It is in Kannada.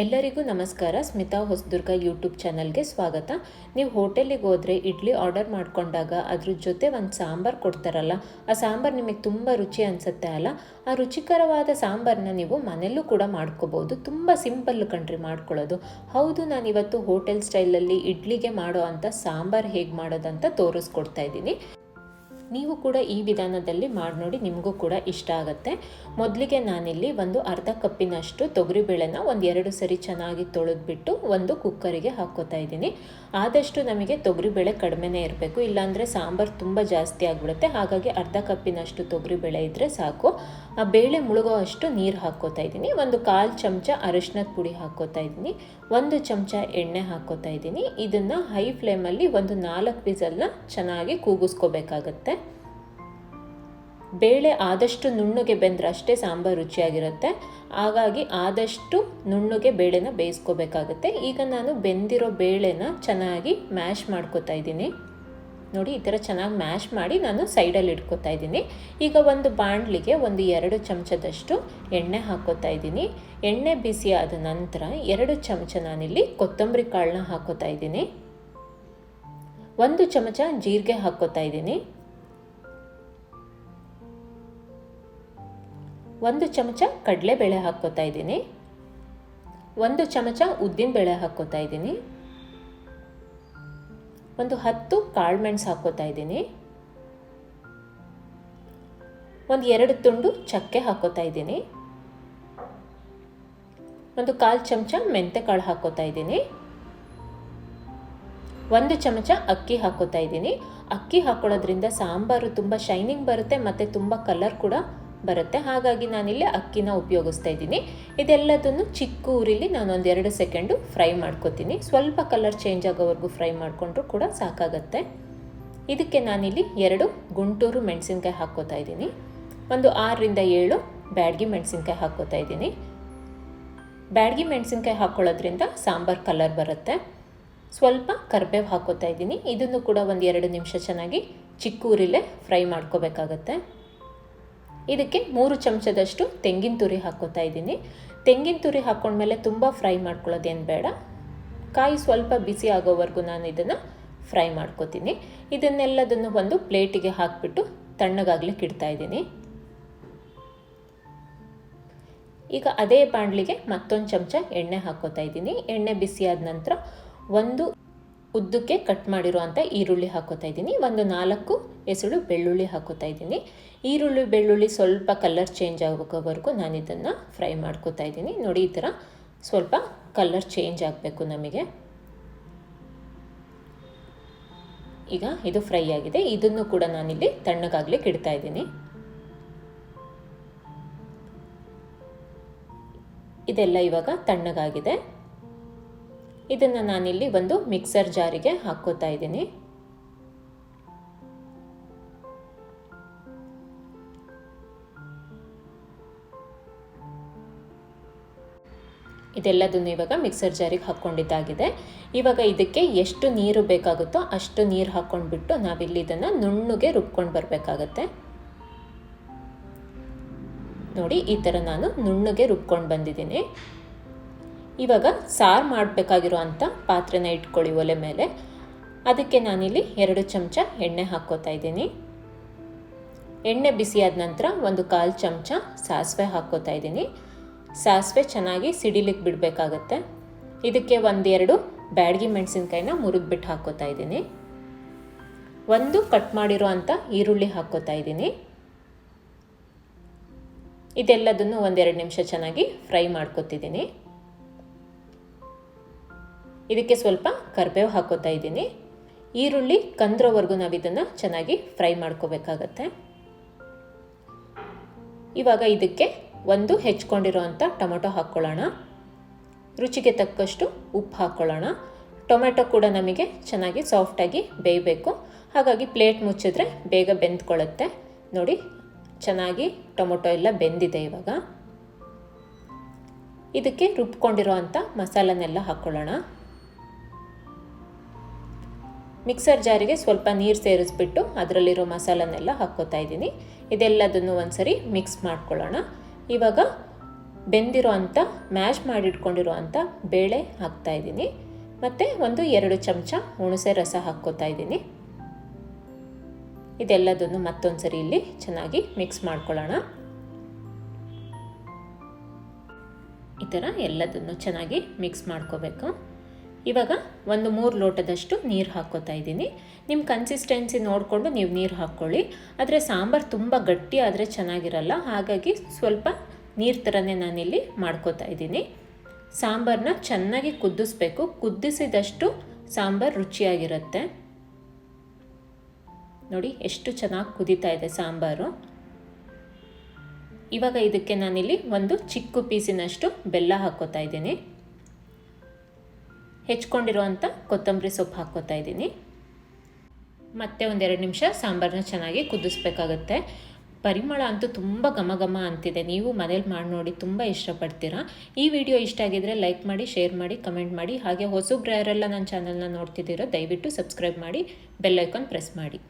ಎಲ್ಲರಿಗೂ ನಮಸ್ಕಾರ. ಸ್ಮಿತಾ ಹೊಸದುರ್ಗ ಯೂಟ್ಯೂಬ್ ಚಾನಲ್ಗೆ ಸ್ವಾಗತ. ನೀವು ಹೋಟೆಲಿಗೆ ಹೋದರೆ ಇಡ್ಲಿ ಆರ್ಡರ್ ಮಾಡ್ಕೊಂಡಾಗ ಅದ್ರ ಜೊತೆ ಒಂದು ಸಾಂಬಾರು ಕೊಡ್ತಾರಲ್ಲ, ಆ ಸಾಂಬಾರು ನಿಮಗೆ ತುಂಬ ರುಚಿ ಅನಿಸುತ್ತೆ ಅಲ್ಲ? ಆ ರುಚಿಕರವಾದ ಸಾಂಬಾರನ್ನ ನೀವು ಮನೆಯಲ್ಲೂ ಕೂಡ ಮಾಡ್ಕೋಬೋದು. ತುಂಬ ಸಿಂಪಲ್ ಕಣ್ರಿ ಮಾಡ್ಕೊಳ್ಳೋದು. ಹೌದು ನಾನು ಇವತ್ತು ಹೋಟೆಲ್ ಸ್ಟೈಲಲ್ಲಿ ಇಡ್ಲಿಗೆ ಮಾಡೋ ಅಂಥ ಸಾಂಬಾರು ಹೇಗೆ ಮಾಡೋದಂತ ತೋರಿಸ್ಕೊಡ್ತಾ ಇದ್ದೀನಿ. ನೀವು ಕೂಡ ಈ ವಿಧಾನದಲ್ಲಿ ಮಾಡಿ ನೋಡಿ, ನಿಮಗೂ ಕೂಡ ಇಷ್ಟ ಆಗುತ್ತೆ. ಮೊದಲಿಗೆ ನಾನಿಲ್ಲಿ ಒಂದು ಅರ್ಧ ಕಪ್ಪಿನಷ್ಟು ತೊಗರಿಬೇಳೆನ ಒಂದು ಎರಡು ಸರಿ ಚೆನ್ನಾಗಿ ತೊಳೆದ್ಬಿಟ್ಟು ಒಂದು ಕುಕ್ಕರಿಗೆ ಹಾಕೋತಾ ಇದ್ದೀನಿ. ಆದಷ್ಟು ನಮಗೆ ತೊಗರಿಬೇಳೆ ಕಡಿಮೆನೇ ಇರಬೇಕು. ಇಲ್ಲಾಂದರೆ ಸಾಂಬಾರು ತುಂಬ ಜಾಸ್ತಿ ಆಗಿಬಿಡುತ್ತೆ. ಹಾಗಾಗಿ ಅರ್ಧ ಕಪ್ಪಿನಷ್ಟು ತೊಗರಿಬೇಳೆ ಇದ್ದರೆ ಸಾಕು. ಆ ಬೇಳೆ ಮುಳುಗೋ ಅಷ್ಟು ನೀರು ಹಾಕ್ಕೋತಾ ಇದ್ದೀನಿ. ಒಂದು ಕಾಲು ಚಮಚ ಅರಿಶಿನದ ಪುಡಿ ಹಾಕ್ಕೋತಾ ಇದ್ದೀನಿ. ಒಂದು ಚಮಚ ಎಣ್ಣೆ ಹಾಕೋತಾ ಇದ್ದೀನಿ. ಇದನ್ನು ಹೈ ಫ್ಲೇಮಲ್ಲಿ ಒಂದು ನಾಲ್ಕು ವಿಸಲ್ನ ಚೆನ್ನಾಗಿ ಕೂಗಿಸ್ಕೋಬೇಕಾಗತ್ತೆ. ಬೇಳೆ ಆದಷ್ಟು ನುಣ್ಣಗೆ ಬೆಂದರೆ ಅಷ್ಟೇ ಸಾಂಬಾರು ರುಚಿಯಾಗಿರುತ್ತೆ. ಹಾಗಾಗಿ ಆದಷ್ಟು ನುಣ್ಣಗೆ ಬೇಳೆನ ಬೇಯಿಸ್ಕೋಬೇಕಾಗುತ್ತೆ. ಈಗ ನಾನು ಬೆಂದಿರೋ ಬೇಳೆನ ಚೆನ್ನಾಗಿ ಮ್ಯಾಶ್ ಮಾಡ್ಕೋತಾ ಇದ್ದೀನಿ. ನೋಡಿ, ಈ ಥರ ಚೆನ್ನಾಗಿ ಮ್ಯಾಶ್ ಮಾಡಿ ನಾನು ಸೈಡಲ್ಲಿ ಇಟ್ಕೋತಾ ಇದ್ದೀನಿ. ಈಗ ಒಂದು ಬಾಣಲಿಗೆ ಒಂದು ಎರಡು ಚಮಚದಷ್ಟು ಎಣ್ಣೆ ಹಾಕೋತಾ ಇದ್ದೀನಿ. ಎಣ್ಣೆ ಬಿಸಿ ಆದ ನಂತರ ಎರಡು ಚಮಚ ನಾನಿಲ್ಲಿ ಕೊತ್ತಂಬರಿ ಕಾಳನ್ನ ಹಾಕೋತಾ ಇದ್ದೀನಿ. ಒಂದು ಚಮಚ ಜೀರಿಗೆ ಹಾಕೋತಾ ಇದ್ದೀನಿ. ಒಂದು ಚಮಚ ಕಡಲೆಬೇಳೆ ಹಾಕ್ಕೋತಾ ಇದ್ದೀನಿ. ಒಂದು ಚಮಚ ಉದ್ದಿನಬೇಳೆ ಹಾಕ್ಕೋತಾ ಇದ್ದೀನಿ. ಒಂದು ಹತ್ತು ಕಾಳುಮೆಣಸು ಹಾಕ್ಕೋತಾ ಇದ್ದೀನಿ. ಒಂದು ಎರಡು ತುಂಡು ಚಕ್ಕೆ ಹಾಕ್ಕೋತಾ ಇದ್ದೀನಿ. ಒಂದು ಕಾಲು ಚಮಚ ಮೆಂತೆ ಕಾಳು ಹಾಕ್ಕೋತಾ ಇದ್ದೀನಿ. ಒಂದು ಚಮಚ ಅಕ್ಕಿ ಹಾಕ್ಕೋತಾ ಇದ್ದೀನಿ. ಅಕ್ಕಿ ಹಾಕೊಳ್ಳೋದ್ರಿಂದ ಸಾಂಬಾರು ತುಂಬ ಶೈನಿಂಗ್ ಬರುತ್ತೆ, ಮತ್ತು ತುಂಬ ಕಲರ್ ಕೂಡ ಬರುತ್ತೆ. ಹಾಗಾಗಿ ನಾನಿಲ್ಲಿ ಅಕ್ಕಿನ ಉಪಯೋಗಿಸ್ತಾ ಇದ್ದೀನಿ. ಇದೆಲ್ಲದನ್ನು ಚಿಕ್ಕ ಊರಿಲಿ ನಾನು ಒಂದು ಎರಡು ಸೆಕೆಂಡು ಫ್ರೈ ಮಾಡ್ಕೋತೀನಿ. ಸ್ವಲ್ಪ ಕಲರ್ ಚೇಂಜ್ ಆಗೋವರೆಗೂ ಫ್ರೈ ಮಾಡಿಕೊಂಡ್ರು ಕೂಡ ಸಾಕಾಗತ್ತೆ. ಇದಕ್ಕೆ ನಾನಿಲ್ಲಿ ಎರಡು ಗುಂಟೂರು ಮೆಣಸಿನ್ಕಾಯಿ ಹಾಕ್ಕೋತಾ ಇದ್ದೀನಿ. ಒಂದು ಆರರಿಂದ ಏಳು ಬ್ಯಾಡ್ಗಿ ಮೆಣಸಿನ್ಕಾಯಿ ಹಾಕ್ಕೋತಾ ಇದ್ದೀನಿ. ಬ್ಯಾಡ್ಗಿ ಮೆಣಸಿನ್ಕಾಯಿ ಹಾಕ್ಕೊಳ್ಳೋದ್ರಿಂದ ಸಾಂಬಾರು ಕಲರ್ ಬರುತ್ತೆ. ಸ್ವಲ್ಪ ಕರ್ಬೇವು ಹಾಕ್ಕೋತಾ ಇದ್ದೀನಿ. ಇದನ್ನು ಕೂಡ ಒಂದು ಎರಡು ನಿಮಿಷ ಚೆನ್ನಾಗಿ ಚಿಕ್ಕ ಊರಿಲೇ ಫ್ರೈ ಮಾಡ್ಕೋಬೇಕಾಗತ್ತೆ. ಇದಕ್ಕೆ ಮೂರು ಚಮಚದಷ್ಟು ತೆಂಗಿನ ತುರಿ ಹಾಕೋತಾ ಇದ್ದೀನಿ. ತೆಂಗಿನ ತುರಿ ಹಾಕ್ಕೊಂಡ್ಮೇಲೆ ತುಂಬ ಫ್ರೈ ಮಾಡ್ಕೊಳ್ಳೋದೇನು ಬೇಡ. ಕಾಯಿ ಸ್ವಲ್ಪ ಬಿಸಿ ಆಗೋವರೆಗೂ ನಾನು ಇದನ್ನು ಫ್ರೈ ಮಾಡ್ಕೋತೀನಿ. ಇದನ್ನೆಲ್ಲದನ್ನು ಒಂದು ಪ್ಲೇಟಿಗೆ ಹಾಕಿಬಿಟ್ಟು ತಣ್ಣಗಾಗ್ಲಿಕ್ಕೆ ಇಡ್ತಾ ಇದ್ದೀನಿ. ಈಗ ಅದೇ ಬಾಣಲಿಗೆ ಮತ್ತೊಂದು ಚಮಚ ಎಣ್ಣೆ ಹಾಕೋತಾ ಇದ್ದೀನಿ. ಎಣ್ಣೆ ಬಿಸಿಯಾದ ನಂತರ ಒಂದು ಉದ್ದಕ್ಕೆ ಕಟ್ ಮಾಡಿರುವಂಥ ಈರುಳ್ಳಿ ಹಾಕೋತಾ ಇದ್ದೀನಿ. ಒಂದು ನಾಲ್ಕು ಎಸಳು ಬೆಳ್ಳುಳ್ಳಿ ಹಾಕೋತಾ ಇದ್ದೀನಿ. ಈರುಳ್ಳಿ, ಬೆಳ್ಳುಳ್ಳಿ ಸ್ವಲ್ಪ ಕಲರ್ ಚೇಂಜ್ ಆಗೋವರೆಗೂ ನಾನು ಇದನ್ನು ಫ್ರೈ ಮಾಡ್ಕೋತಾ ಇದ್ದೀನಿ. ನೋಡಿ, ಈ ಥರ ಸ್ವಲ್ಪ ಕಲರ್ ಚೇಂಜ್ ಆಗಬೇಕು ನಮಗೆ. ಈಗ ಇದು ಫ್ರೈ ಆಗಿದೆ. ಇದನ್ನು ಕೂಡ ನಾನಿಲ್ಲಿ ತಣ್ಣಗಾಗ್ಲಿಕ್ಕೆ ಇಡ್ತಾ ಇದ್ದೀನಿ. ಇದೆಲ್ಲ ಇವಾಗ ತಣ್ಣಗಾಗಿದೆ. ಇದನ್ನು ನಾನಿಲ್ಲಿ ಒಂದು ಮಿಕ್ಸರ್ ಜಾರಿಗೆ ಹಾಕೋತಾ ಇದ್ದೀನಿ. ಇದೆಲ್ಲದನ್ನು ಇವಾಗ ಮಿಕ್ಸರ್ ಜಾರಿಗೆ ಹಾಕ್ಕೊಂಡಿದ್ದಾಗಿದೆ. ಇವಾಗ ಇದಕ್ಕೆ ಎಷ್ಟು ನೀರು ಬೇಕಾಗುತ್ತೋ ಅಷ್ಟು ನೀರು ಹಾಕ್ಕೊಂಡ್ಬಿಟ್ಟು ನಾವಿಲ್ಲಿ ಇದನ್ನು ನುಣ್ಣಗೆ ರುಬ್ಕೊಂಡು ಬರಬೇಕಾಗತ್ತೆ. ನೋಡಿ, ಈ ಥರ ನಾನು ನುಣ್ಣಗೆ ರುಬ್ಕೊಂಡು ಬಂದಿದ್ದೀನಿ. ಇವಾಗ ಸಾರು ಮಾಡಬೇಕಾಗಿರೋ ಅಂಥ ಪಾತ್ರೆನ ಇಟ್ಕೊಳ್ಳಿ ಒಲೆ ಮೇಲೆ. ಅದಕ್ಕೆ ನಾನಿಲ್ಲಿ ಎರಡು ಚಮಚ ಎಣ್ಣೆ ಹಾಕ್ಕೋತಾ ಇದ್ದೀನಿ. ಎಣ್ಣೆ ಬಿಸಿಯಾದ ನಂತರ ಒಂದು ಕಾಲು ಚಮಚ ಸಾಸಿವೆ ಹಾಕ್ಕೋತಾ ಇದ್ದೀನಿ. ಸಾಸಿವೆ ಚೆನ್ನಾಗಿ ಸಿಡಿಲಿಕ್ಕೆ ಬಿಡಬೇಕಾಗತ್ತೆ. ಇದಕ್ಕೆ ಒಂದೆರಡು ಬ್ಯಾಡಗಿ ಮೆಣಸಿನ್ಕಾಯಿನ ಮುರಿದ್ಬಿಟ್ಟು ಹಾಕ್ಕೋತಾ ಇದ್ದೀನಿ. ಒಂದು ಕಟ್ ಮಾಡಿರೋ ಈರುಳ್ಳಿ ಹಾಕ್ಕೋತಾ ಇದ್ದೀನಿ. ಇದೆಲ್ಲದನ್ನು ಒಂದೆರಡು ನಿಮಿಷ ಚೆನ್ನಾಗಿ ಫ್ರೈ ಮಾಡ್ಕೊತಿದ್ದೀನಿ. ಇದಕ್ಕೆ ಸ್ವಲ್ಪ ಕರಿಬೇವು ಹಾಕೋತಾ ಇದ್ದೀನಿ. ಈರುಳ್ಳಿ ಕಂದ್ರೋವರೆಗೂ ನಾವು ಇದನ್ನು ಚೆನ್ನಾಗಿ ಫ್ರೈ ಮಾಡ್ಕೋಬೇಕಾಗತ್ತೆ. ಇವಾಗ ಇದಕ್ಕೆ ಒಂದು ಹೆಚ್ಕೊಂಡಿರೋ ಅಂಥ ಟೊಮೆಟೊ ಹಾಕ್ಕೊಳ್ಳೋಣ. ರುಚಿಗೆ ತಕ್ಕಷ್ಟು ಉಪ್ಪು ಹಾಕ್ಕೊಳ್ಳೋಣ. ಟೊಮೆಟೊ ಕೂಡ ನಮಗೆ ಚೆನ್ನಾಗಿ ಸಾಫ್ಟಾಗಿ ಬೇಯಬೇಕು. ಹಾಗಾಗಿ ಪ್ಲೇಟ್ ಮುಚ್ಚಿದ್ರೆ ಬೇಗ ಬೆಂದ್ಕೊಳ್ಳುತ್ತೆ. ನೋಡಿ, ಚೆನ್ನಾಗಿ ಟೊಮೊಟೊ ಎಲ್ಲ ಬೆಂದಿದೆ ಇವಾಗ. ಇದಕ್ಕೆ ರುಬ್ಕೊಂಡಿರೋ ಅಂಥ ಮಸಾಲನೆಲ್ಲ ಹಾಕ್ಕೊಳ್ಳೋಣ. ಮಿಕ್ಸರ್ ಜಾರಿಗೆ ಸ್ವಲ್ಪ ನೀರು ಸೇರಿಸ್ಬಿಟ್ಟು ಅದರಲ್ಲಿರೋ ಮಸಾಲನೆಲ್ಲ ಹಾಕ್ಕೋತಾ ಇದ್ದೀನಿ. ಇದೆಲ್ಲದನ್ನು ಒಂದ್ಸರಿ ಮಿಕ್ಸ್ ಮಾಡ್ಕೊಳ್ಳೋಣ. ಇವಾಗ ಬೆಂದಿರೋ ಅಂಥ, ಮ್ಯಾಶ್ ಮಾಡಿಟ್ಕೊಂಡಿರೋ ಅಂಥ ಬೇಳೆ ಹಾಕ್ತಾಯಿದ್ದೀನಿ ಮತ್ತು ಒಂದು ಎರಡು ಚಮಚ ಹುಣಸೆ ರಸ ಹಾಕ್ಕೋತಾ ಇದ್ದೀನಿ. ಇದೆಲ್ಲದನ್ನು ಮತ್ತೊಂದು ಸರಿ ಇಲ್ಲಿ ಚೆನ್ನಾಗಿ ಮಿಕ್ಸ್ ಮಾಡ್ಕೊಳ್ಳೋಣ. ಈ ಥರ ಎಲ್ಲದನ್ನು ಚೆನ್ನಾಗಿ ಮಿಕ್ಸ್ ಮಾಡ್ಕೋಬೇಕು. ಇವಾಗ ಒಂದು ಮೂರು ಲೋಟದಷ್ಟು ನೀರು ಹಾಕ್ಕೋತಾ ಇದ್ದೀನಿ. ನಿಮ್ಮ ಕನ್ಸಿಸ್ಟೆನ್ಸಿ ನೋಡಿಕೊಂಡು ನೀವು ನೀರು ಹಾಕ್ಕೊಳ್ಳಿ ಆದರೆ ಸಾಂಬಾರು ತುಂಬ ಗಟ್ಟಿ ಆದರೆ ಚೆನ್ನಾಗಿರಲ್ಲ. ಹಾಗಾಗಿ ಸ್ವಲ್ಪ ನೀರು ಥರನೇ ನಾನಿಲ್ಲಿ ಮಾಡ್ಕೋತಾ ಇದ್ದೀನಿ. ಸಾಂಬಾರನ್ನ ಚೆನ್ನಾಗಿ ಕುದಿಸ್ಬೇಕು. ಕುದಿಸಿದಷ್ಟು ಸಾಂಬಾರು ರುಚಿಯಾಗಿರುತ್ತೆ. ನೋಡಿ, ಎಷ್ಟು ಚೆನ್ನಾಗಿ ಕುದೀತಾ ಇದೆ ಸಾಂಬಾರು. ಇವಾಗ ಇದಕ್ಕೆ ನಾನಿಲ್ಲಿ ಒಂದು ಚಿಕ್ಕ ಪೀಸಿನಷ್ಟು ಬೆಲ್ಲ ಹಾಕ್ಕೋತಾ ಇದ್ದೀನಿ. ಹೆಚ್ಕೊಂಡಿರುವಂಥ ಕೊತ್ತಂಬರಿ ಸೊಪ್ಪು ಹಾಕ್ಕೋತಾ ಇದ್ದೀನಿ. ಮತ್ತೆ ಒಂದೆರಡು ನಿಮಿಷ ಸಾಂಬಾರನ್ನ ಚೆನ್ನಾಗಿ ಕುದಿಸ್ಬೇಕಾಗತ್ತೆ. ಪರಿಮಳ ಅಂತೂ ತುಂಬ ಘಮ ಘಮ ಅಂತಿದೆ. ನೀವು ಮನೇಲಿ ಮಾಡಿ ನೋಡಿ ತುಂಬ ಇಷ್ಟಪಡ್ತೀರಾ. ಈ ವಿಡಿಯೋ ಇಷ್ಟ ಆಗಿದ್ರೆ ಲೈಕ್ ಮಾಡಿ, ಶೇರ್ ಮಾಡಿ, ಕಮೆಂಟ್ ಮಾಡಿ. ಹಾಗೆ ಹೊಸಬ್ರು ಯಾರೆಲ್ಲ ನನ್ನ ಚಾನಲ್ನ ನೋಡ್ತಿದ್ದೀರೋ ದಯವಿಟ್ಟು ಸಬ್ಸ್ಕ್ರೈಬ್ ಮಾಡಿ ಬೆಲ್ಲೈಕಾನ್ ಪ್ರೆಸ್ ಮಾಡಿ.